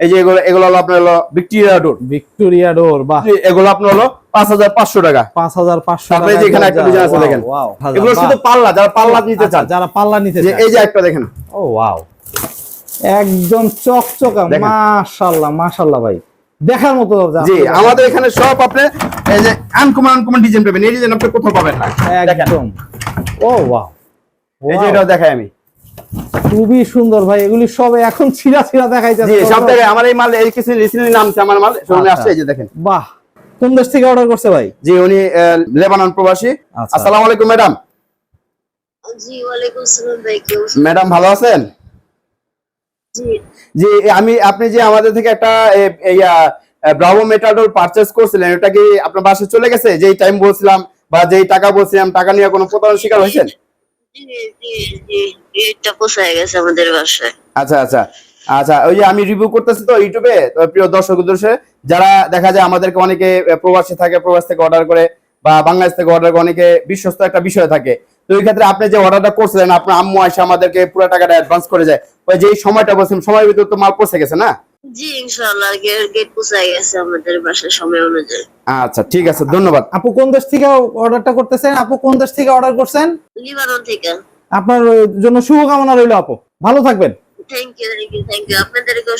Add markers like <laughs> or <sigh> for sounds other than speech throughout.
এই যে এগুলো এগুলো হলো আপনার হলো ভিক্টোরিয়া ডোর ভিক্টোরিয়া ডোর বাহ। এগুলো আপনার হলো পাঁচ হাজার পাঁচশো টাকা। পাঁচ হাজার পাঁচশো তারপরে এখানে একটা ডিজাইন আছে দেখেন। এগুলো শুধু পাল্লা যারা পাল্লা নিতে চান। আচ্ছা, যারা পাল্লা নিতে যে এই যে একটা দেখেন। ও ওয়াও একদম চকচকা দেখেন। মাশাআল্লাহ মাশাআল্লাহ ভাই। দেখার মতো জি আমাদের এখানে সব আপনি এই যে আনকমন আনকমন ডিজাইন পাবেন। এই ডিজাইন আপনি কোথাও পাবেন না। একদম। ও ওয়াও এই যে এটা দেখাই আমি। খুবই সুন্দর ভাই এগুলি সব এখন ছিঁড়া ছিঁড়া জি দেখাইতেছে সব জায়গায় আমার এই মাল এই কিছু রিসেন্টলি নামছে আমার মাল শোরুমে আচ্ছা। আসছে এই যে দেখেন। বাহ কোন দেশ থেকে অর্ডার করছে ভাই? জি উনি লেবানন প্রবাসী। আচ্ছা। আসসালামু আলাইকুম ম্যাডাম। জি ওয়ালাইকুম সালাম ভাই কি অবস্থা? ম্যাডাম ভালো আছেন? জি। জি আমি আপনি যে আমাদের থেকে একটা ব্রাভো মেটাডোর পারচেজ করছিলেন এটা কি আপনার বাসায় চলে গেছে? যেই টাইম বলছিলাম বা যেই টাকা বলছিলাম টাকা নিয়ে কোনো প্রতারণার শিকার হয়েছেন? আচ্ছা আচ্ছা আচ্ছা যারা দেখা যায় আমাদেরকে অনেকে থাকে, প্রবাস থেকে অর্ডার করে, বা বাংলাদেশ থেকে অর্ডার করে, অনেকে বিশ্বস্ত একটা বিষয় থাকে। তো এই ক্ষেত্রে আপনি যে অর্ডারটা করছিলেন, আপনার আম্মু এসে আমাদেরকে পুরো টাকাটা অ্যাডভান্স করে যায়। ওই যে সময়টা বলছেন সময়ের ভিতর তো মাল পৌঁছে গেছে না? জি ইনশাআল্লাহ গেট গেট পোষায় গেছে আমাদের বাসার সময় অনুযায়ী। আচ্ছা ঠিক আছে ধন্যবাদ। আপু কোন দেশ থেকে অর্ডারটা করতেছেন? আপু কোন দেশ থেকে অর্ডার করছেন? লিবানন থেকে। আপনার জন্য শুভকামনা রইল আপু। ভালো থাকবেন। Thank you thank you thank you আপনাদেরকেও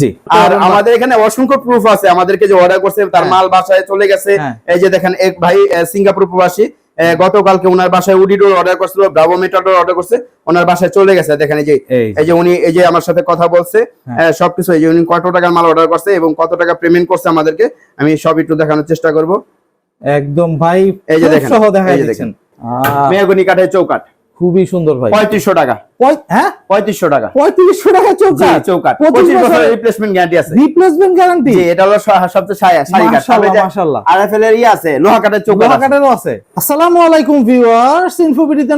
জি আর আমাদের এখানে অসংখ্য প্রুফ আছে। আমাদেরকে যে অর্ডার করছে তার হ্যাঁ। মাল বাসায় চলে গেছে। হ্যাঁ। এই যে দেখেন এক ভাই আহ, সিঙ্গাপুর প্রবাসী। গতকালকে ওনার বাসায় উডিডোর অর্ডার করছিল ব্রাভো মেটাডোর অর্ডার করছে ওনার বাসায় চলে গেছে দেখেন এই যে এই। যে উনি এই যে আমার সাথে কথা বলছে হ্যাঁ। সবকিছু এই যে উনি কত টাকার মাল অর্ডার করছে এবং কত টাকা পেমেন্ট করছে আমাদেরকে আমি সব একটু দেখানোর চেষ্টা করব। একদম ভাই এই যে দেখেন, এই যে দেখেন। মেয়াগুনি কাঠের চৌকাট খুবই সুন্দর ভাই। পঁয়ত্রিশশো টাকা। হ্যাঁ? পঁয়ত্রিশশো টাকা। পঁয়ত্রিশশো টাকা জি, চৌকাট চৌকাট পঁচিশ বছরের রিপ্লেসমেন্ট গ্যারান্টি আছে। রিপ্লেসমেন্ট গ্যারান্টি এটা হলো সবচেয়ে সায়া সারি কাঠ মাশাআল্লাহ মাশাআল্লাহ আরএফএল এর ইয়ে আছে লোহা কাঠের চৌকাট লোহা আছে। কাঠেরও আছে। আসসালামু আলাইকুম ভিউয়ার্স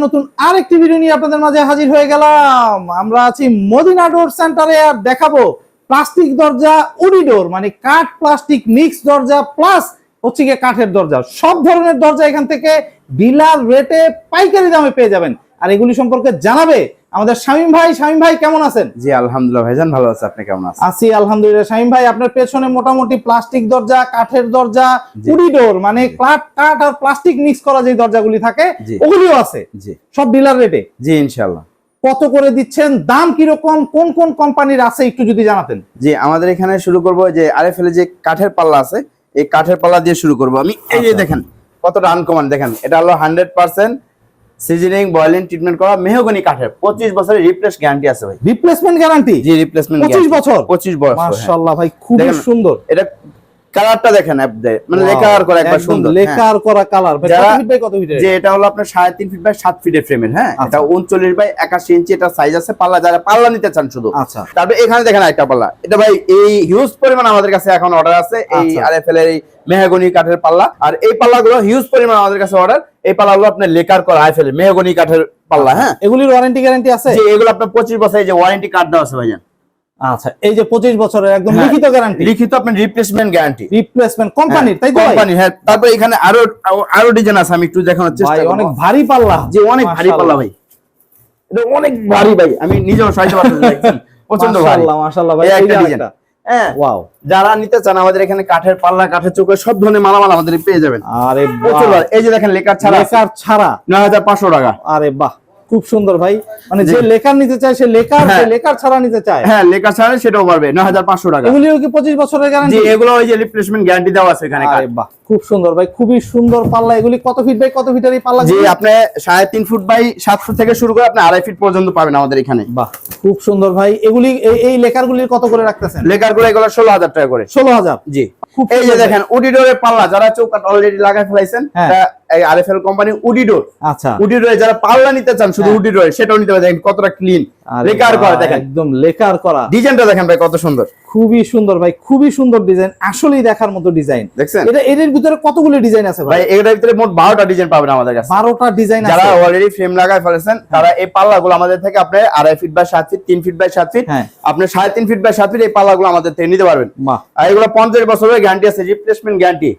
নতুন আরেকটি ভিডিও নিয়ে আপনাদের মাঝে হাজির হয়ে গেলাম। আমরা আছি মদিনা ডোর সেন্টারে আর দেখাবো প্লাস্টিক দরজা উডি ডোর মানে কাঠ প্লাস্টিক মিক্স দরজা প্লাস হচ্ছে গিয়ে কাঠের দরজা। সব ধরনের দরজা এখান থেকে ডিলার রেটে পাইকারি দামে পেয়ে যাবেন। আর এগুলি সম্পর্কে জানাবে আমাদের শামীম ভাই। শামীম ভাই কেমন আছেন? জি আলহামদুলিল্লাহ ভাইজান ভালো আছে। আপনি কেমন আছেন? আছি আলহামদুলিল্লাহ। শামীম ভাই আপনার পেছনে মোটামুটি প্লাস্টিক দরজা কাঠের দরজা জি। কুড়ি ডোর মানে কাঠ কাঠ আর প্লাস্টিক মিক্স করা যে দরজাগুলি থাকে ওগুলিও আছে। জি। সব ডিলার রেটে জি ইনশাআল্লাহ। কত করে দিচ্ছেন? দাম কীরকম? কোন কোন কোম্পানির আছে? একটু যদি জানাতেন। জি আমাদের এখানে শুরু করব যে আরএফএল যে কাঠের পাল্লা আছে এই কাঠের পাল্লা দিয়ে শুরু করব আমি। এই যে আচ্ছা। দেখেন কতটা আনকমন দেখেন এটা হলো hundred percent seasoning boiling treatment করা মেহগনি কাঠের পঁচিশ বছরের রিপ্লেস গ্যারান্টি আছে ভাই। রিপ্লেসমেন্ট গ্যারান্টি জি রিপ্লেসমেন্ট 25 বছর? পঁচিশ বছর। মাশাআল্লাহ ভাই দেখেন, সুন্দর। এটা কালারটা দেখেন মানে লেকার করে একবার সুন্দর হ্যাঁ। লেকার করা কালার ভাই কত ফিট যে এটা হলো আপনার সাড়ে তিন ফিট বাই সাত ফিটের ফ্রেমের হ্যাঁ। আচ্ছা। এটা উনচল্লিশ বাই একাশি ইঞ্চি এটা সাইজ আছে পাল্লা যারা পাল্লা নিতে চান শুধু। আচ্ছা। তারপরে এখানে দেখেন একটা পাল্লা। এটা ভাই এই হিউজ পরিমাণ আমাদের কাছে এখন অর্ডার আছে এই আচ্ছা। আরএফএল এর এই মেহগনি কাঠের পাল্লা। আর এই পাল্লাগুলো হিউজ পরিমাণ আমাদের কাছে অর্ডার এই পাল্লাগুলো আপনার লেকার করা আইফেল মেহগনি কাঠের পাল্লা হ্যাঁ? এগুলির ওয়ারেন্টি গ্যারান্টি আছে? যে এগুলো আপনার পঁচিশ বছরের যে ওয়ারেন্টি কার্ড দেওয়া আছে ভাইজান। আচ্ছা এই যে 25 বছরের একদম হ্যাঁ, লিখিত গ্যারান্টি লিখিত আপনার রিপ্লেসমেন্ট গ্যারান্টি রিপ্লেসমেন্ট কোম্পানির তাই তো কোম্পানি হ্যাঁ তারপর এখানে আরও আরও ডিজাইন আছে আমি একটু দেখানোর ভাই চেষ্টা করব। অনেক ভারী পাল্লা। যে অনেক ভারী পাল্লা ভাই। এটা অনেক ভারী ভাই আমি নিজেও সাইজ পারতেছি দেখছেন <laughs> প্রচণ্ড ভারী। মাশাআল্লাহ মাশাআল্লাহ ভাই এই এই একটা ডিজাইন একটা। হ্যাঁ। ওয়াও যারা নিতে চান আমাদের এখানে কাঠের পাল্লা কাঠের চোখে সব ধরনের মালামাল আমাদের পেয়ে যাবেন। আরে এই যে দেখেন লেখার ছাড়া লেখার ছাড়া? নয় হাজার পাঁচশো টাকা। আরে বাহ। খুব সুন্দর ভাই। মানে যে লেখার নিতে চায় সে লেকার হ্যাঁ। সে লেকার ছাড়া নিতে চায়। হ্যাঁ লেকার ছাড়া সেটাও পারবে নয় হাজার পাঁচশো টাকা। এগুলিও কি 25 বছরের জি গ্যারান্টি এগুলো ওই যে রিপ্লেসমেন্ট গ্যারান্টি দেওয়া আছে এখানে আরে বাহ খুব সুন্দর ভাই খুবই সুন্দর পাল্লা। এগুলি কত ফিট বাই কত ফিটের এই পাল্লা জি আপনি সাড়ে তিন ফুট বাই সাত ফুট থেকে শুরু করে আপনি আড়াই ফিট পর্যন্ত পাবেন আমাদের এখানে। বাহ খুব সুন্দর ভাই। এগুলি এই- লেকার গুলির কত করে রাখতেছেন? লেকারগুলো এগুলো ষোলো হাজার টাকা করে। ষোলো হাজার? জি। খুব এই যে দেখেন উডিডোরের পাল্লা যারা চৌকাট অলরেডি লাগাই ফেলাইছেন হ্যাঁ। এই আরএফএল কোম্পানি উডিডোর আচ্ছা। উডিডোরে যারা পাল্লা নিতে চান শুধু হ্যাঁ। উডিডোরে সেটাও নিতে পারেন। দেখেন কতটা ক্লিন লেকার করা দেখেন। একদম লেকার করা। ডিজাইনটা দেখেন ভাই কত সুন্দর। খুবই সুন্দর ভাই খুবই সুন্দর ডিজাইন আসলেই দেখার মতো ডিজাইন। দেখছেন? এটা এর ভিতরে কতগুলো ডিজাইন আছে ভাই? এটার ভিতরে মোট বারোটা ডিজাইন পাবেন আমাদের কাছে। বারোটা ডিজাইন যারা অলরেডি ফ্রেম লাগায় ফেলেছেন তারা এই পাল্লাগুলো আমাদের থেকে আপনি আড়াই ফিট বাই সাত ফিট তিন ফিট বাই সাত ফিট হ্যাঁ। আপনি সাড়ে তিন ফিট বাই সাত ফিট এই পাল্লাগুলো আমাদের থেকে নিতে পারবেন। আর এগুলো পঞ্চাশ বছরের গ্যারান্টি আছে রিপ্লেসমেন্ট গ্যারান্টি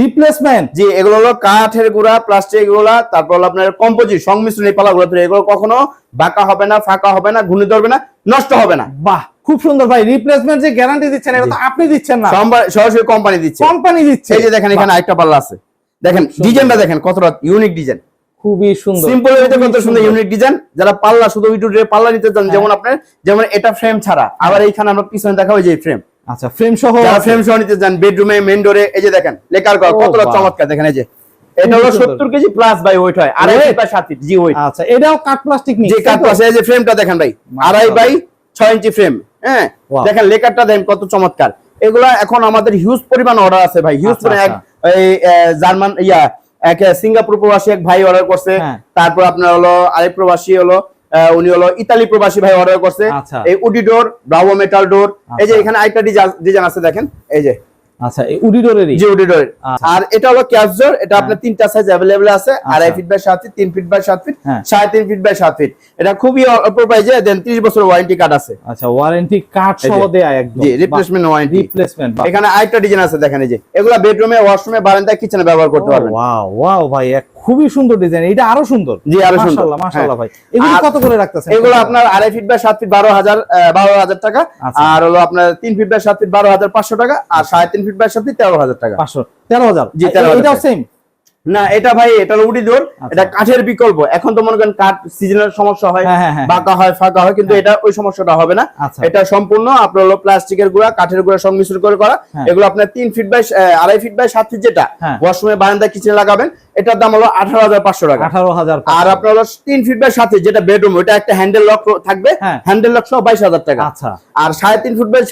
রিপ্লেসমেন্ট জি এগুলো হলো কাঠের গুঁড়া প্লাস্টিক গুঁড়া তারপর হলো আপনার কম্পোজিট সংমিশ্রণ এই পাল্লাগুলো তো এগুলো কখনো বাঁকা হবে না ফাঁকা হবে না ঘুরে ধরবে না নষ্ট হবে না। বাহ খুব সুন্দর ভাই। রিপ্লেসমেন্ট যে গ্যারান্টি দিচ্ছেন এটা তো আপনি দিচ্ছেন না। সরাসরি কোম্পানি দিচ্ছে। কোম্পানি দিচ্ছে। এই যে দেখেন এখানে আরেকটা পাল্লা আছে। দেখেন। ডিজাইনটা দেখেন কতটা ইউনিক ডিজাইন খুবই সুন্দর। সিম্পল ভিতরে কত সুন্দর ইউনিক ডিজাইন যারা পাল্লা শুধু ইউটিউব পাল্লা নিতে চান হ্যাঁ। যেমন আপনার যেমন এটা ফ্রেম ছাড়া। আবার এইখানে আমরা পিছনে দেখাবো যে ফ্রেম আচ্ছা ফ্রেম সহ যারা ফ্রেম সহ নিতে চান বেডরুমে মেন ডোরে এই যে দেখেন লেকার কতটা চমৎকার দেখেন এই যে। এটা হলো সুন্দর। সত্তর কেজি প্লাস বাই ওয়েট হয় আড়াই জি ওয়েট আচ্ছা এটাও কাঠ প্লাস্টিক মিক্স যে কাঠ পাশে এই যে ফ্রেমটা দেখেন ভাই আড়াই বাই ছয় ইঞ্চি ফ্রেম হ্যাঁ? দেখেন লেকারটা দেখেন কত চমৎকার। এগুলা এখন আমাদের হিউজ পরিমাণ অর্ডার আছে ভাই হিউজ আচ্ছা, পরিমাণ এক আচ্ছা। এই জার্মান ইয়া এক সিঙ্গাপুর প্রবাসী এক ভাই অর্ডার করছে। হ্যাঁ। তারপর আপনার হলো আরেক প্রবাসী হলো উনি হলো ইতালি প্রবাসী ভাই অর্ডার করছে। আচ্ছা। এই woody door Bravo metal door এই যে আচ্ছা। এখানে আরেকটা ডিজাইন আছে দেখেন। এই যে। আচ্ছা উডিডোরেরই জি উডি আচ্ছা। আর এটা হলো ক্যাশ এটা আপনার তিনটা সাইজ অ্যাভেলেবল আছে। আড়াই ফিট বাই সাত ফিট তিন ফিট বাই সাত ফিট হ্যাঁ। ফিট বাই ফিট এটা খুবই অল্প প্রাইজে দেন ত্রিশ বছর ওয়ারেন্টি কার্ড আছে। আচ্ছা ওয়ারেন্টি কার্ড সহ দেয়া একদম। জি রিপ্লেসমেন্ট ওয়ারেন্টি রিপ্লেসমেন্ট এখানে আরেকটা ডিজাইন আছে দেখেন এই যে। এগুলা বেডরুমে ওয়াশরুমে বারান্দায় কিচেনে ব্যবহার করতে পারবেন। ওয়াও ওয়াও ভাই এক খুবই সুন্দর ডিজাইন এটা আরও সুন্দর জি, আরও সুন্দর। মাশাআল্লাহ মাশাআল্লাহ ভাই এগুলো কত করে রাখতেছেন এগুলো আপনার আড়াই ফিট বাই সাত ফিট বারো হাজার আহ, বারো হাজার টাকা আচ্ছা। আর হলো আপনার তিন ফিট বাই সাত ফিট বারো হাজার পাঁচশো টাকা আর সাড়ে তিন ফিট বাই সাত ফিট তেরো হাজার টাকা 500 13000 জি, 13,000 এটাও টাকা। সেম না এটা ভাই এটা উডি দোর আচ্ছা। এটা কাঠের বিকল্প এখন তো মনে করেন কাঠ সিজনের সমস্যা হয় হ্যাঁ, হ্যাঁ, হ্যাঁ। বাঁকা হয় ফাঁকা হয় কিন্তু এটা ওই সমস্যাটা হবে না আচ্ছা। এটা সম্পূর্ণ আপনার হলো প্লাস্টিকের গুঁড়া কাঠের গুঁড়া সংমিশ্রণ করে করা হ্যাঁ। এগুলো আপনার তিন ফিট বাই আড়াই ফিট বাই সাত ফিট যেটা হ্যাঁ। ওয়াশরুমে বারান্দা কিচেনে লাগাবেন এটার দাম হলো আঠারো হাজার পাঁচশো টাকা। 18000 আর আপনার হলো তিন ফিট বাই সাথে যেটা বেডরুম ওটা একটা হ্যান্ডেল লক থাকবে। হ্যাঁ। হ্যান্ডেল লক সহ বাইশ হাজার টাকা। আচ্ছা। আর সাড়ে তিন ফুট বাই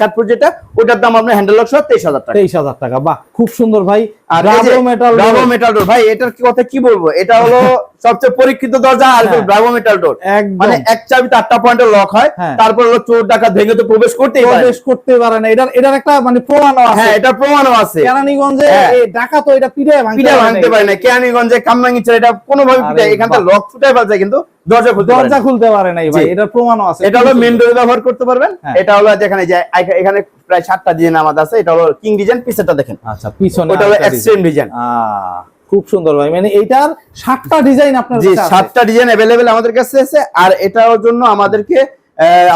সাত ফুট যেটা ওটার দাম আপনার হ্যান্ডেল লক সহ তেইশ হাজার টাকা। 23000 টাকা। বাহ খুব সুন্দর ভাই। আর মেটাল মেটাল ভাই এটার কথা কি বলব? এটা হলো সবচেয়ে পরীক্ষিত দরজা আর হ্যাঁ। Bravo metal door. মানে এক চাবিতে আটটা পয়েন্টে লক হয় হ্যাঁ। তারপর হলো চোর ডাকাত ভেঙে তো প্রবেশ করতেই প্রবেশ করতে পারে না। এটার এটার একটা মানে প্রমাণও আছে। হ্যাঁ এটা প্রমাণও আছে। কেরানীগঞ্জে হ্যাঁ। ডাকা তো এটা পিড়ে ভাঙতে ভাঙতে পারে না কেরানীগঞ্জে কামরাঙ্গিচর এটা কোনোভাবে আরে পিঠা এখান থেকে বাহ। লক ফুটাই ফেলছে কিন্তু দরজা খুলতে দরজা খুলতে পারে নাই ভাই। এটার প্রমাণও আছে। এটা হলো মেন ডোরে ব্যবহার করতে পারবেন। এটা হলো যেখানে যে এখানে প্রায় সাতটা ডিজাইন আমাদের আছে। এটা হলো কিং ডিজাইন পিছেরটা দেখেন। আচ্ছা পিছনে ওটা হলো এক্সট্রিম ডিজাইন আহ, খুব সুন্দর ভাই মানে এইটার সাতটা ডিজাইন আপনার জি। সাতটা ডিজাইন অ্যাভেলেবেল আমাদের কাছে আছে আর এটার জন্য আমাদেরকে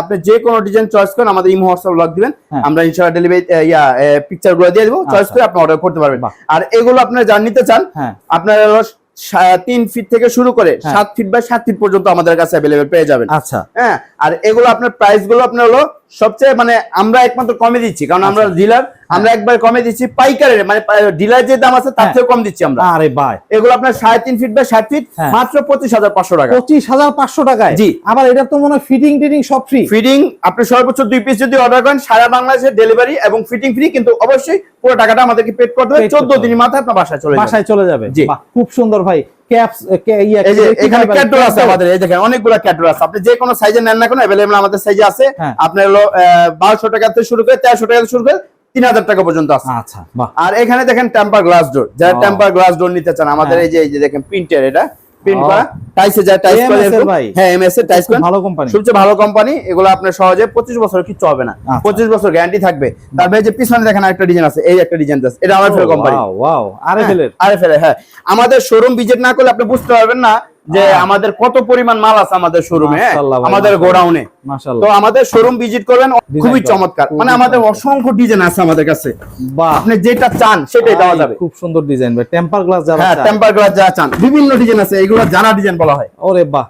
আপনি যে কোনো ডিজাইন চয়েস করেন আমাদের ইমো হোয়াটসঅ্যাপ লগ দিবেন হ্যাঁ। আমরা ইনশাআল্লাহ ডেলিভারি ইয়া পিকচারগুলো দিয়ে দিব চয়েস আচ্ছা। করে আপনি অর্ডার করতে পারবেন আর এগুলো আপনারা জান নিতে চান হ্যাঁ আপনার হলো তিন ফিট থেকে শুরু করে হ্যাঁ। সাত ফিট বা সাত ফিট পর্যন্ত আমাদের কাছে অ্যাভেলেবেল পেয়ে যাবেন আচ্ছা হ্যাঁ আর এগুলো আপনার প্রাইসগুলো আপনার হলো সবচেয়ে মানে আমরা একমাত্র কমে দিচ্ছি কারণ আমরা আচ্ছা। ডিলার আমরা একবার কমে দিচ্ছি পাইকারের মানে ডিলার যে দাম আছে তার হ্যাঁ। থেকে কম দিচ্ছি আমরা। আরে ভাই। এগুলো আপনার সাড়ে তিন ফিট বা সাত ফিট। মাত্র পঁচিশ হাজার পাঁচশো টাকা। পঁচিশ হাজার পাঁচশো টাকায়? জি। আবার এটা তো মনে হয় ফিটিং টিটিং সব ফ্রি ফিটিং আপনি সর্বোচ্চ দুই পিস যদি অর্ডার করেন সারা বাংলাদেশে ডেলিভারি এবং ফিটিং ফ্রি কিন্তু অবশ্যই পুরো টাকাটা আমাদেরকে পেড করতে হবে। চোদ্দ দিনের মাথায় আপনার বাসায় চলে বাসায় চলে যাবে। জি। খুব সুন্দর ভাই। ক্যাপস ইয়া এখানে ক্যাটর আছে আমাদের। এই দেখেন অনেকগুলো ক্যাটর আছে। আপনি যে কোনো সাইজে নেন না কেন অ্যাভেলেবল আমাদের সাইজে আছে। আপনার হলো বারোশো টাকা থেকে শুরু করে তেরোশো টাকা থেকে শুরু করে তিন হাজার টাকা পর্যন্ত আছে। আচ্ছা আর এখানে দেখেন টেম্পার গ্লাস ডোর যারা টেম্পার গ্লাস ডোর নিতে চান আমাদের হ্যাঁ। এই যে এই যে দেখেন প্রিন্টের এটা। প্রিন্ট করা। টাইসে যায় টাইস করে AMS এর এরকম। ভাই। হ্যাঁ এমএস এর টাইস ভালো কোম্পানি সবচেয়ে ভালো কোম্পানি এগুলো আপনার সহজে পঁচিশ বছর কিচ্ছু হবে না। আচ্ছা। পঁচিশ বছর গ্যারান্টি থাকবে। তারপরে যে পিছনে দেখেন একটা ডিজাইন আছে। এই একটা ডিজাইন আছে। এটা কোম্পানি ওয়াও ফেলে হ্যাঁ আমাদের শোরুম ভিজিট না করলে আপনি বুঝতে পারবেন না যে হ্যাঁ। আমাদের কত পরিমাণ মাল আছে আমাদের শোরুমে আমাদের গোডাউনে তো আমাদের শোরুম ভিজিট করবেন খুবই চমৎকার। মানে আমাদের অসংখ্য ডিজাইন আছে আমাদের কাছে। আপনি যেটা চান সেটাই দেওয়া যাবে। খুব সুন্দর ডিজাইন ভাই। টেম্পার গ্লাস যারা হ্যাঁ টেম্পার গ্লাস যা চান বিভিন্ন ডিজাইন আছে এগুলো জানা ডিজাইন বলা হয়। ওরে বাহ।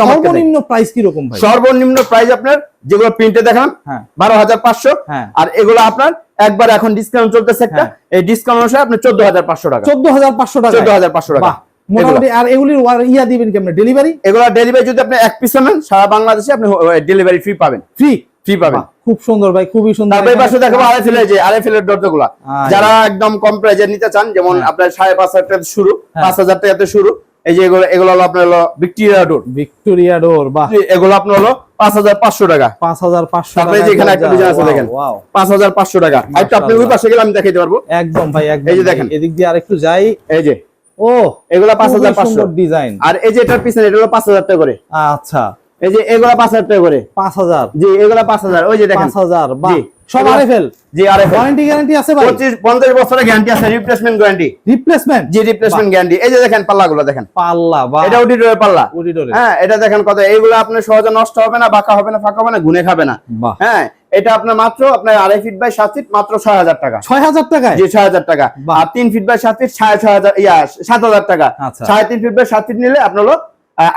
সর্বনিম্ন প্রাইস কি রকম ভাই? সর্বনিম্ন প্রাইস আপনার যেগুলো প্রিন্টে দেখান হ্যাঁ। বারো হাজার পাঁচশো। হ্যাঁ। আর এগুলো আপনার একবার এখন ডিসকাউন্ট চলতেছে একটা হ্যাঁ। এই ডিসকাউন্ট অনুসারে আপনি চোদ্দ হাজার পাঁচশো টাকা। চোদ্দ হাজার পাঁচশো টাকা চোদ্দ হাজার পাঁচশো টাকা। মোটামুটি আর এগুলির ইয়া দিবেন কেমন? ডেলিভারি এগুলো ডেলিভারি যদি আপনি এক পিস নেন সারা বাংলাদেশে আপনি ডেলিভারি ফ্রি পাবেন। ফ্রি ফ্রি পাবেন। খুব সুন্দর ভাই খুবই সুন্দর তারপরে পাশে দেখাবো আরএফএল এর যে আরএফএল এর দরজাগুলা। যারা একদম কম প্রাইজে নিতে চান যেমন হ্যাঁ। আপনার সাড়ে পাঁচ হাজার টাকা শুরু হ্যাঁ। টাকাতে শুরু এই যে এগুলো এগুলো হলো আপনার হলো ভিক্টোরিয়া ডোর ভিক্টোরিয়া ডোর বাহ। এগুলো আপনার হলো পাঁচ হাজার পাঁচশো টাকা। পাঁচ হাজার পাঁচশো তারপরে এখানে একটা ডিজাইন আছে দেখেন। ওয়াও পাঁচ হাজার পাঁচশো টাকা। আর আপনি ওই পাশে গেলে আমি দেখাইতে পারব। একদম ভাই একদম এই যে দেখেন। এদিক দিয়ে আরেকটু যাই। এই যে। ও এগুলা পাঁচ হাজার পাঁচশো। ডিজাইন। আর এই যে এটার পিছনে এটা হলো পাঁচ হাজার টাকা করে। আচ্ছা। এই যে এগুলা পাঁচ হাজার টাকা করে। পাঁচ হাজার। জি এগুলা পাঁচ হাজার। ওই যে দেখেন। পাঁচ হাজার বাহ। জি। সব আরএফএল জি আরএফএল ওয়ারেন্টি গ্যারান্টি আছে ভাই? পঁচিশ পঞ্চাশ বছরের গ্যারান্টি আছে রিপ্লেসমেন্ট গ্যারান্টি রিপ্লেসমেন্ট জি রিপ্লেসমেন্ট গ্যারান্টি এই যে দেখেন পাল্লাগুলো দেখেন। পাল্লা বা এটা অডিটরের পাল্লা। অডিটরে হ্যাঁ এটা দেখেন কত এইগুলো আপনার সহজে নষ্ট হবে না বাঁকা হবে না ফাঁকা হবে না গুনে খাবে না। হ্যাঁ এটা আপনার মাত্র আপনার আড়াই ফিট বাই সাত ফিট মাত্র ছয় হাজার টাকা। ছয় হাজার টাকায়? জি ছয় হাজার টাকা। আর তিন ফিট বাই সাত ফিট সাড়ে ছয় হাজার ইয়া সাত হাজার টাকা। আচ্ছা। সাড়ে তিন ফিট বাই সাত ফিট নিলে আপনার হলো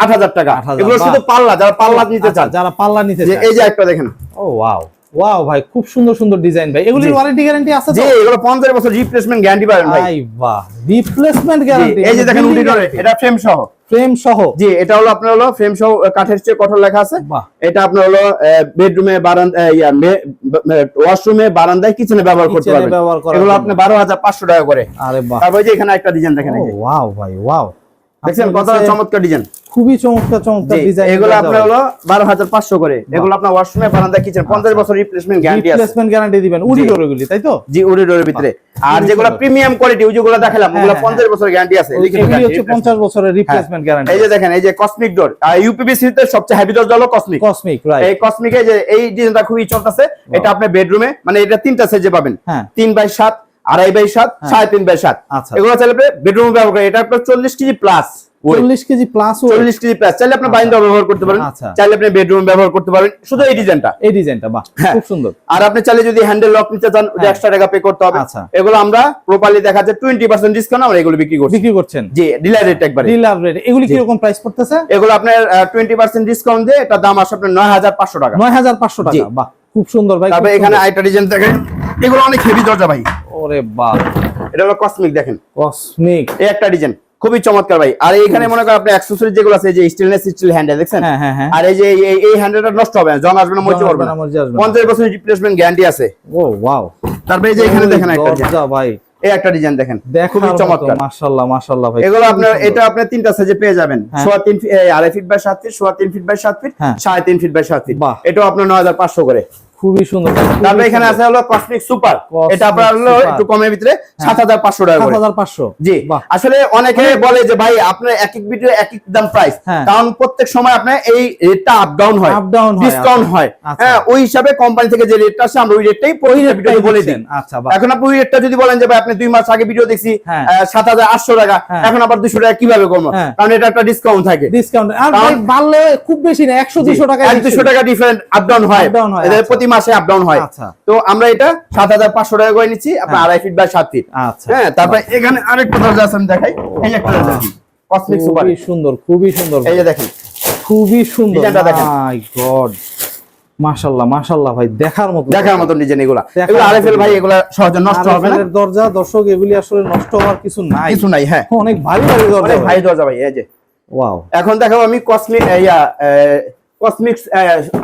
আট হাজার টাকা। এগুলো শুধু পাল্লা যারা পাল্লা নিতে আচ্ছা, চান যারা পাল্লা নিতে এই যে একটা দেখেন। ও ওয়াও। ওয়াও ভাই খুব সুন্দর সুন্দর ডিজাইন ভাই। এগুলির ওয়ারেন্টি গ্যারান্টি আছে তো? এগুলো বছর রিপ্লেসমেন্ট গ্যারান্টি পাবেন ভাই। আই বাহ রিপ্লেসমেন্ট গ্যারান্টি এই যে দেখেন এটা ফ্রেম সহ। ফ্রেম সহ? জি এটা হলো আপনার হলো ফ্রেম সহ কাঠের চেয়ে কঠোর লেখা আছে। এটা আপনার হলো বেডরুমে বারান্দা ওয়াশরুমে বারান্দায় কিচেনে ব্যবহার করতে পারবেন। এগুলো আপনি বারো হাজার পাঁচশো টাকা করে। আরে বাহ। তারপর যে এখানে একটা ডিজাইন দেখেন ওয়াও ভাই ওয়াও দেখছেন কত চমৎকার ডিজাইন খুবই চমৎকার চমৎকার ডিজাইন এগুলো আপনার হলো বারো হাজার পাঁচশো করে। এগুলো আপনার ওয়াশরুমে বারান্দা কিচেন পঞ্চাশ বছর রিপ্লেসমেন্ট গ্যারান্টি আছে। রিপ্লেসমেন্ট গ্যারান্টি দিবেন উডিডোর এগুলি তাই তো? জি উডিডোরের ভিতরে। আর যেগুলো প্রিমিয়াম কোয়ালিটি ওই যেগুলো দেখালাম হ্যাঁ, ওগুলো হ্যাঁ, পঞ্চাশ বছর গ্যারান্টি আছে। এগুলি হচ্ছে replacement। পঞ্চাশ বছরের রিপ্লেসমেন্ট গ্যারান্টি এই যে দেখেন এই যে কসমিক ডোর আর তে সবচেয়ে হেভি ডোর হলো কসমিক কসমিক রাইট এই কসমিকে যে এই ডিজাইনটা খুবই চলতেছে এটা আপনি বেডরুমে মানে এটা তিনটা সাইজে পাবেন। হ্যাঁ। তিন বাই সাত আড়াই বাই সাত সাড়ে তিন বাই সাত। আচ্ছা। এগুলো চাইলে বেডরুমে ব্যবহার করে এটা আপনার চল্লিশ কেজি প্লাস চল্লিশ কেজি প্লাস চল্লিশ কেজি প্লাস চাইলে আপনি বাইন্দা ব্যবহার করতে পারেন। আচ্ছা। চাইলে আপনি বেডরুম ব্যবহার করতে পারেন। শুধু এই ডিজাইনটা এই ডিজাইনটা বাহ হ্যাঁ। খুব সুন্দর। আর আপনি চাইলে যদি হ্যান্ডেল লক নিতে চান ওটা হ্যাঁ। টাকা পে করতে হবে। আচ্ছা। এগুলো আমরা প্রপারলি দেখা যায় টোয়েন্টি পার্সেন্ট ডিসকাউন্ট আমরা এগুলো বিক্রি করছি। বিক্রি করছেন। জি ডিলার রেট একবারে। ডিলার রেট এগুলি কীরকম প্রাইস পড়তেছে? এগুলো আপনার টোয়েন্টি পার্সেন্ট ডিসকাউন্ট দিয়ে এটা দাম আসে আপনার নয় হাজার পাঁচশো টাকা। নয় হাজার পাঁচশো টাকা। বাহ খুব সুন্দর ভাই এখানে। ডিজাইন দেখেন। এগুলো অনেক হেভি দরজা ভাই। ওরে বাহ। এটা হলো কসমিক দেখেন। কসমিক এই একটা ডিজাইন খুবই চমৎকার ভাই। আর এইখানে মনে করেন আপনি অ্যাক্সেসরি যেগুলো আছে যে স্টেনলেস স্টিল হ্যান্ডেল দেখছেন? হ্যাঁ হ্যাঁ হ্যাঁ। আর এই যে এই- হ্যান্ডেলটা নষ্ট হবে না আসবে না না। মরিচে আসবে না। পঞ্চাশ বছর রিপ্লেসমেন্ট গ্যারান্টি আছে। ও ওয়াও তারপরে এই যে এখানে দেখেন একটা ডিজাইন ভাই। এই একটা ডিজাইন দেখেন খুবই চমৎকার। মাশাআল্লাহ মাশাআল্লাহ ভাই এগুলো আপনার এটা আপনার তিনটা সাইজে পেয়ে যাবেন। হ্যাঁ। সোয়া তিন ফি- এই আড়াই ফিট বাই সাত ফিট সোয়া তিন ফিট বাই সাত ফিট হ্যাঁ। সাড়ে তিন ফিট বাই সাত ফিট বাহ। এটাও আপনার নয় হাজার পাঁচশো করে। খুবই সুন্দর। তারপরে এখানে আছে হলো কসমিক সুপার এটা আপনার হলো একটু কমের ভিতরে সাত হাজার পাঁচশো টাকা করে। 7500 জি। আসলে অনেকে বলে যে ভাই আপনার এক এক ভিডিও এক এক দাম প্রাইস হ্যাঁ। কারণ প্রত্যেক সময় আপনার এই রেটটা আপ ডাউন হয়। Up down হয়, ডিসকাউন্ট হয়। আচ্ছা। হ্যাঁ ওই হিসাবে কোম্পানি থেকে যে রেটটা আসে আমরা ওই রেটটাই ভিডিওতে বলে দিই। আচ্ছা এখন আপনি ওই রেটটা যদি বলেন যে ভাই আপনি দুই মাস আগে ভিডিও দেখছি হ্যাঁ। সাত হাজার আটশো টাকা হ্যাঁ। এখন আবার দুশো টাকা কীভাবে কমো হ্যাঁ। কারণ এটা একটা ডিসকাউন্ট থাকে। ডিসকাউন্ট আর ভাই বাড়লে খুব বেশি না 100 200 টাকা এক দুশো টাকা ডিফারেন্ট আপ ডাউন হয়। হয়, আচ্ছা। প্রতি মাসে আপ ডাউন হয়। আচ্ছা। তো আমরা এটা সাত হাজার পাঁচশো টাকা করে নিচ্ছি আপনার হ্যাঁ। আড়াই ফিট বাই সাত ফিট আচ্ছা। হ্যাঁ তারপরে এখানে আরেকটা দরজা আছে আমি দেখাই। এই একটা দরজা কসমিক সুপার সুন্দর খুবই সুন্দর। এই যে দেখেন। খুবই সুন্দর। মাই গড মাশাআল্লাহ মাশাআল্লাহ ভাই দেখার মতো। দেখার মতন ডিজাইন এগুলা। এগুলো আরএফএল ভাই এগুলা সহজে নষ্ট হবে না। দরজা দর্শক এগুলি আসলে নষ্ট হওয়ার কিছু নাই। কিছু নাই হ্যাঁ। অনেক ভারী ভারী দরজা ভাই। দরজা ভাই এই যে। ওয়াও এখন দেখাবো আমি Cosmic yeah Cosmic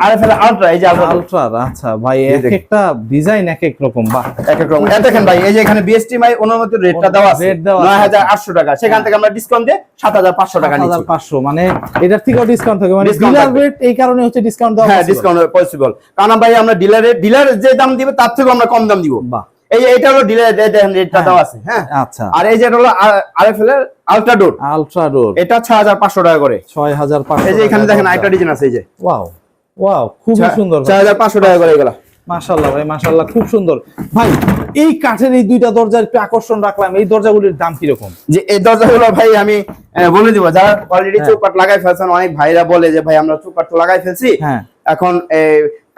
RFL ultra এই যে আলট্রা আচ্ছা ভাই এক। একটা ডিজাইন এক এক রকম বাহ। এক এক রকম দেখেন ভাই এই যে এখানে বিএসটি মাই অনুমতি রেটটা দেওয়া আছে। Rate দেওয়া আছে। নয় হাজার আটশো টাকা। সেখান থেকে আমরা ডিসকাউন্ট দিয়ে সাত হাজার পাঁচশো টাকা নিচ্ছি। 7500 মানে এটার থেকেও ডিসকাউন্ট থাকে। মানে ডিলার রেট এই কারণে হচ্ছে ডিসকাউন্ট দেওয়া হ্যাঁ। ডিসকাউন্ট পসিবল কারণ ভাই আমরা ডিলারে ডিলার যে দাম দিবে তার থেকেও আমরা কম দাম দিব। বাহ। এই এইটা হলো ডিলার দেখেন রেটটা হ্যাঁ। আছে হ্যাঁ? আচ্ছা। আর এই যে হলো আরএফএল এর আলট্রা ডোর আলট্রা ডোর এটা ছয় হাজার পাঁচশো টাকা করে। 6500 এই যে এখানে দেখেন আরেকটা ডিজাইন আছে এই যে। ওয়াও ওয়াও খুবই সুন্দর। ছয় হাজার পাঁচশো টাকা করে এগুলা। মাশাআল্লাহ ভাই মাশাআল্লাহ খুব সুন্দর। ভাই এই কাঠের এই দুইটা দরজার আকর্ষণ রাখলাম এই দরজাগুলির দাম কি রকম যে এই দরজাগুলো ভাই আমি বলে দিব যারা অলরেডি হ্যাঁ। চৌকাট লাগাই ফেলছেন অনেক ভাইরা বলে যে ভাই আমরা চৌকাট তো লাগাই ফেলছি। হ্যাঁ। এখন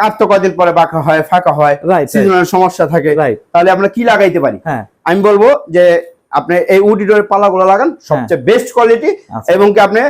কাঠ তো কদিন পরে বাঁকা হয় ফাঁকা হয়. সিজনাল সমস্যা থাকে. তাহলে আমরা কি লাগাইতে পারি হ্যাঁ আমি বলব যে আপনি এই উডিডোর পালাগুলো লাগান সবচেয়ে বেস্ট কোয়ালিটি আচ্ছা। এবং কি আপনি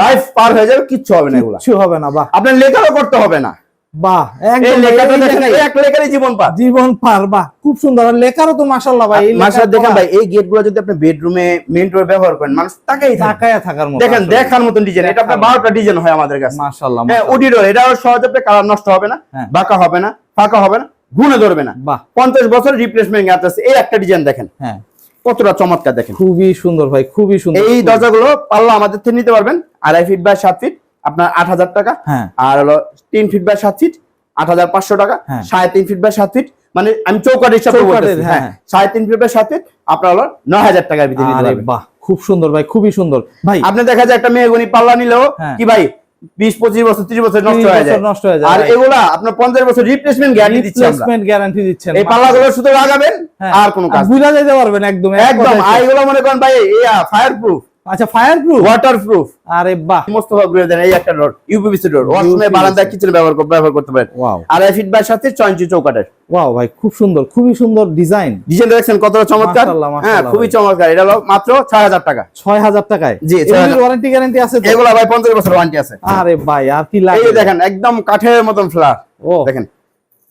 লাইফ পার হয়ে যাবে কিচ্ছু হবে না এগুলো কিছু হবে না বা আপনার লেখারও করতে হবে না বাহ এই একদম লেখাটা এই দেখেন লেখাই- এক লেখারই জীবন পার। জীবন পার বাহ খুব সুন্দর। লেখারও তো মাশাআল্লাহ ভাই এই দেখেন ভাই এই গেট যদি আপনি বেডরুমে মেইন ডোরে ব্যবহার করেন মানুষ তাকাই তাকায়া থাকার মতো দেখেন দেখার মতন ডিজাইন এটা আপনার ডিজাইন হয় আমাদের কাছে। মাশাআল্লাহ হ্যাঁ মাশাআল্লাহ। উডিডোর এটাও সহজ আপনি কালার নষ্ট হবে না হ্যাঁ। বাঁকা হবে না ফাঁকা হবে না গুনে ধরবে না। বাহ। পঞ্চাশ বছর রিপ্লেসমেন্ট গ্যাপ আছে এই একটা ডিজাইন দেখেন। হ্যাঁ। কতটা চমৎকার দেখেন। খুবই সুন্দর ভাই খুবই সুন্দর। এই দরজাগুলো পাল্লা আমাদের থেকে নিতে পারবেন আড়াই ফিট বাই সাত ফিট আপনার আট হাজার টাকা হ্যাঁ আর হলো তিন ফিট বাই সাত ফিট আট হাজার পাঁচশো টাকা হ্যাঁ। সাড়ে তিন ফিট বাই সাত ফিট মানে আমি চৌকাট হিসাবে হ্যাঁ। সাড়ে তিন ফিট বাই সাত ফিট আপনার হলো নয় হাজার টাকার ভিতরে বাহ খুব সুন্দর ভাই খুবই সুন্দর ভাই আপনি দেখা যায় একটা মেহগুনি পাল্লা নিলেও। কি ভাই বিশ পঁচিশ বছর ত্রিশ বছর নষ্ট হয়ে যায় নষ্ট হয়ে যায়, আর. এগুলা আপনার পঞ্চাশ বছর রিপ্লেসমেন্ট গ্যারান্টি দিচ্ছি রিপ্লেসমেন্ট গ্যারান্টি দিচ্ছেন এই পাল্লাগুলো শুধু লাগাবেন। আর কোনো কাজ বুঝা যেতে পারবেন একদম একদম আর। এগুলো মনে করেন ভাই ফায়ার প্রুফ আচ্ছা ফায়ার প্রুফ ওয়াটার প্রুফ আরে বাহ। সমস্ত ভাবে দেন এই একটা ডোর ইউপিভিসি ডোর ওয়াশরুমে বারান্দা কিচেনে ব্যবহার ব্যবহার করতে পারেন। ওয়াও আড়াই ফিট বাই সাথে ছয় ইঞ্চি চৌকাটের ওয়াও ভাই খুব সুন্দর খুবই সুন্দর ডিজাইন ডিজাইন দেখছেন কতটা চমৎকার? হ্যাঁ খুবই চমৎকার। এটা হলো মাত্র ছয় হাজার টাকা। ছয় হাজার টাকায়? জি, 6000 ওয়ারেন্টি গ্যারান্টি আছে তো? এগুলো ভাই পঞ্চাশ বছর ওয়ারেন্টি আছে। আরে ভাই আর কি লাগে? যে দেখেন একদম কাঠের মতন ফ্লার ও। দেখেন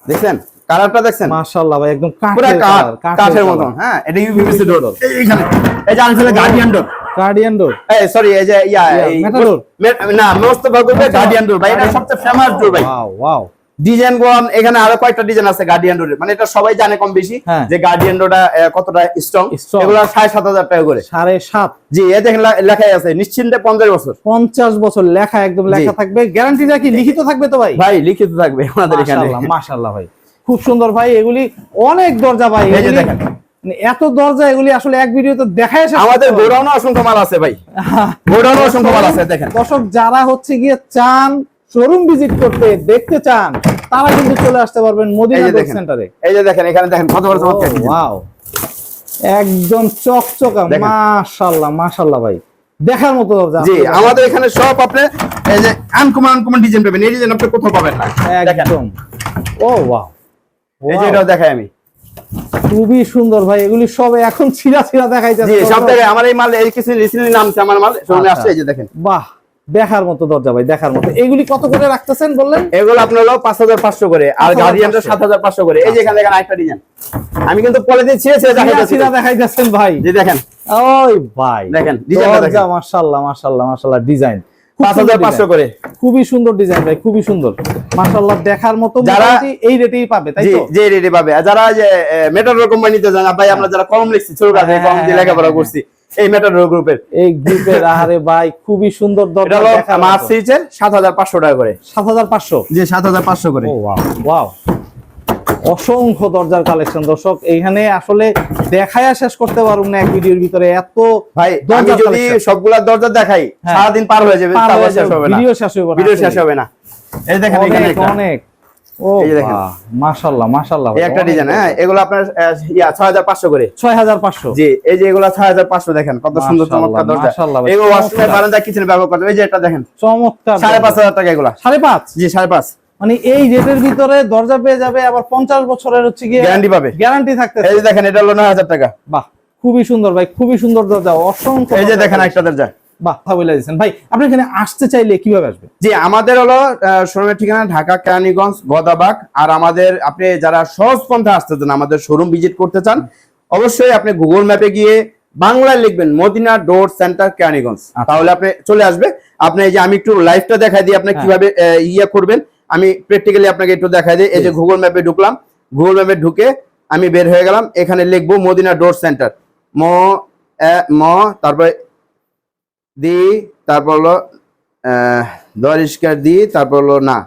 দেখছেন? কালারটা দেখছেন? মাশাআল্লাহ ভাই একদম কাঠের কালার, কাঠের মতন হ্যাঁ এটা ইউপিভিসি ডোর এইখানে এই যে আনছিল গার্ডিয়ান ডোর গার্ডিয়ান ডোর এই সরি এই যে ইয়া ইয়া, এই Matador। মে- না মোস্তফা গ্রুপের গার্ডিয়ান ডোর ভাই এটা সবচেয়ে ফেমাস ডোর ভাই। ওয়াও ওয়াও ডিজাইনগুলো এখানে আরও কয়েকটা ডিজাইন আছে গার্ডিয়ান মানে এটা সবাই জানে কম বেশি হ্যাঁ। যে গার্ডিয়ান ডোরটা কতটা স্ট্রং এগুলো সাড়ে সাত হাজার টাকা করে। সাড়ে সাত। জি এ দেখেন লেখাই আছে নিশ্চিন্তে পঞ্চাশ বছর। পঞ্চাশ বছর লেখা একদম লেখা থাকবে। গ্যারান্টিটা কি লিখিত থাকবে তো ভাই? ভাই লিখিত থাকবে আমাদের এখানে। মাশাআল্লাহ ভাই। খুব সুন্দর ভাই এগুলি অনেক দরজা ভাই এই যে দেখেন। মানে এত দরজা এগুলি আসলে এক ভিডিওতে দেখায় আমাদের। গোডাউনে অসংখ্য মাল আছে ভাই। গোডাউনে অসংখ্য মাল আছে দেখেন। দর্শক যারা হচ্ছে গিয়ে চান শোরুম ভিজিট করতে দেখতে চান তারা কিন্তু চলে আসতে পারবেন মদিনা যে সেন্টারে এই যে দেখেন এখানে দেখেন কত বড় চমৎকার ওয়াও একদম চকচকা। মাশাআল্লাহ মাশাআল্লাহ ভাই। দেখার মতো দরজা জি আমাদের এখানে সব আপনি এই যে আনকমন আনকমন ডিজাইন পাবেন। এই ডিজাইন আপনি কোথাও পাবেন না। একদম। ও ওয়াও এই যে এটাও দেখাই আমি। খুবই সুন্দর ভাই এগুলি সব এখন ছিঁড়া ছিঁড়া দেখাইতেছে জি সব জায়গায় আমার এই মাল এই কিছু রিসেন্টলি নামছে আমার মাল শোরুমে আচ্ছা। আসছে এই যে দেখেন। বাহ দেখার মতো দরজা ভাই দেখার মতো। এগুলি কত করে রাখতেছেন বললেন? এগুলো আপনার পাঁচ হাজার পাঁচশো করে আর 5,500 গার্ডিয়ানটা সাত হাজার পাঁচশো করে। এই যে এখানে দেখেন আরেকটা ডিজাইন আমি কিন্তু পরে দিয়ে ছিঁড়ে ছিঁড়ে দেখাইতেছি। ছিঁড়া দেখাইতেছেন ভাই। জি দেখেন। ওই ভাই। দেখেন, দেখেন। মাশাআল্লাহ মাশাআল্লাহ মাশাআল্লাহ ডিজাইন পাঁচ হাজার পাঁচশো করে। খুবই সুন্দর ডিজাইন ভাই খুবই সুন্দর। মাশাআল্লাহ দেখার মতো যারা- মোটামুটি এই রেটেই পাবে তাই তো? যে রেডি পাবে। আর যারা যে মেটাডোর কোম্পানিতে যান ভাই আমরা যারা কলম লিখছি ছোট হ্যাঁ, কলম দিয়ে হ্যাঁ, লেখাপড়া হ্যাঁ। করছি এই মেটাডোর গ্রুপের এই গ্রুপের আহারে ভাই খুবই সুন্দর এটা দরজা হলো হাজার পাঁচশো টাকা করে। সাত হাজার পাঁচশো? জি সাত হাজার পাঁচশো করে। ও ওয়াও ওয়াও। অসংখ্য দরজার কালেকশন দর্শক এইখানে আসলে দেখায়া শেষ করতে পারুম না এক ভিডিওর ভিতরে। এত ভাই আমি যদি সবগুলা দরজা দেখাই হ্যাঁ। সারাদিন পার হয়ে যাবে পার হয়ে শেষ যাবে, হবে না। ভিডিও শেষ হবে না ভিডিও শেষ হবে না। এই দেখেন এখানে অনেক। একটা। অনেক। ও এই যে দেখেন। মাশাল্লাহ মাশাল্লাহ এই একটা ডিজাইন এগুলো আপনার ছয় হাজার পাঁচশো করে। ছয় হাজার পাঁচশো। এই যে এগুলো ছয় হাজার পাঁচশো দেখেন কত সুন্দর মাশাআল্লাহ, চমৎকার পাঁচ হাজার টাকা এগুলা। সাড়ে পাঁচ? জি সাড়ে পাঁচ। মানে এই রেটের ভিতরে দরজা পেয়ে যাবে আবার পঞ্চাশ বছরের হচ্ছে গিয়ে গ্যারান্টি পাবে। গ্যারান্টি থাকতে এই যে দেখেন এটা হলো নয় হাজার টাকা। বাহ খুবই সুন্দর ভাই খুবই সুন্দর দরজা অসংখ্য এই যে দেখেন একটা দরজা। বলে ভাই আপনি এখানে আসতে চাইলে কীভাবে আসবে জি আমাদের হলো শোরুমের ঠিকানা ঢাকা কেরানীগঞ্জ গদাবাগ। আর আমাদের আপনি যারা সহজ পন্থা আসতে চান আমাদের শোরুম ভিজিট করতে চান অবশ্যই আপনি গুগল ম্যাপে গিয়ে বাংলায় লিখবেন মদিনা ডোর সেন্টার কেরানীগঞ্জ। আচ্ছা। তাহলে আপনি চলে আসবে। আপনি এই যে আমি একটু লাইভটা দেখাই দিই আপনি হ্যাঁ। কীভাবে ইয়ে করবেন। আমি প্র্যাকটিক্যালি আপনাকে একটু দেখাই দিই এই যে গুগল ম্যাপে ঢুকলাম গুগল ম্যাপে ঢুকে আমি বের হয়ে গেলাম এখানে লিখব মদিনা ডোর সেন্টার ম ম তারপরে দি তারপর হলো দরিষ্কার দি তারপর হলো না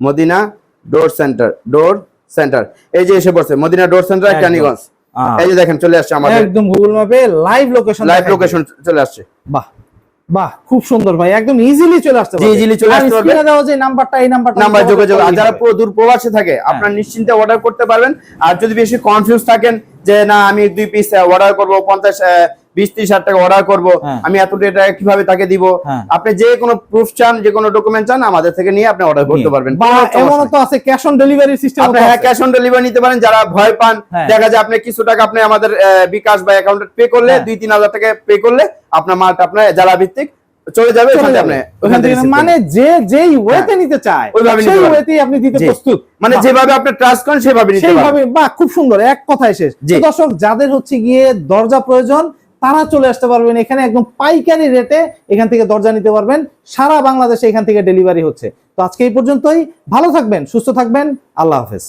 Madina door centre door centre এই যে এসে পড়ছে মদিনা ডোর সেন্টার একদম। কেরানীগঞ্জ এই যে দেখেন চলে আসছে আমাদের। একদম গুগল ম্যাপে লাইভ লোকেশন লাইভ লোকেশন চলে আসছে। বাহ। বাহ খুব সুন্দর ভাই একদম ইজিলি চলে আসতে পারবে ইজিলি চলে আসতে পারবে। স্ক্রিনে দাও যে নাম্বারটা এই নাম্বারটা নাম্বার যোগাযোগ আর যারা পুরো দূর প্রবাসে থাকে হ্যাঁ। আপনারা নিশ্চিন্তে অর্ডার করতে পারবেন আর যদি বেশি কনফিউজ থাকেন যে না আমি দুই পিস অর্ডার করব পঞ্চাশ বিশ ত্রিশ হাজার টাকা অর্ডার করব হ্যাঁ। আমি এত টাকা কীভাবে তাকে দিব হ্যাঁ। আপনি যে কোনো প্রুফ চান যে কোনো ডকুমেন্ট চান আমাদের থেকে নিয়ে আপনি অর্ডার করতে পারবেন বা। তো আছে ক্যাশ অন ডেলিভারি সিস্টেম আপনি হ্যাঁ ক্যাশ অন ডেলিভারি নিতে পারেন যারা ভয় পান হ্যাঁ। দেখা যায় আপনি কিছু টাকা আপনি আমাদের বিকাশ বা অ্যাকাউন্টে পে করলে। দুই তিন হাজার টাকা পে করলে আপনার মালটা আপনার জেলা ভিত্তিক চলে যাবে মানে। যে যেই ওয়েতে নিতে চায় সেই ওয়েতেই আপনি দিতে প্রস্তুত মানে যেভাবে আপনি ট্রাস্ট করেন সেভাবে সেইভাবে বাহ খুব সুন্দর এক কথায় শেষ। দর্শক যাদের হচ্ছে গিয়ে দরজা প্রয়োজন তারা চলে আসতে পারবেন। এখানে একদম পাইকারি রেটে এখান থেকে দরজা নিতে পারবেন। সারা বাংলাদেশে এখান থেকে ডেলিভারি হচ্ছে। তো আজকে এই পর্যন্তই। ভালো থাকবেন, সুস্থ থাকবেন। আল্লাহ হাফেজ।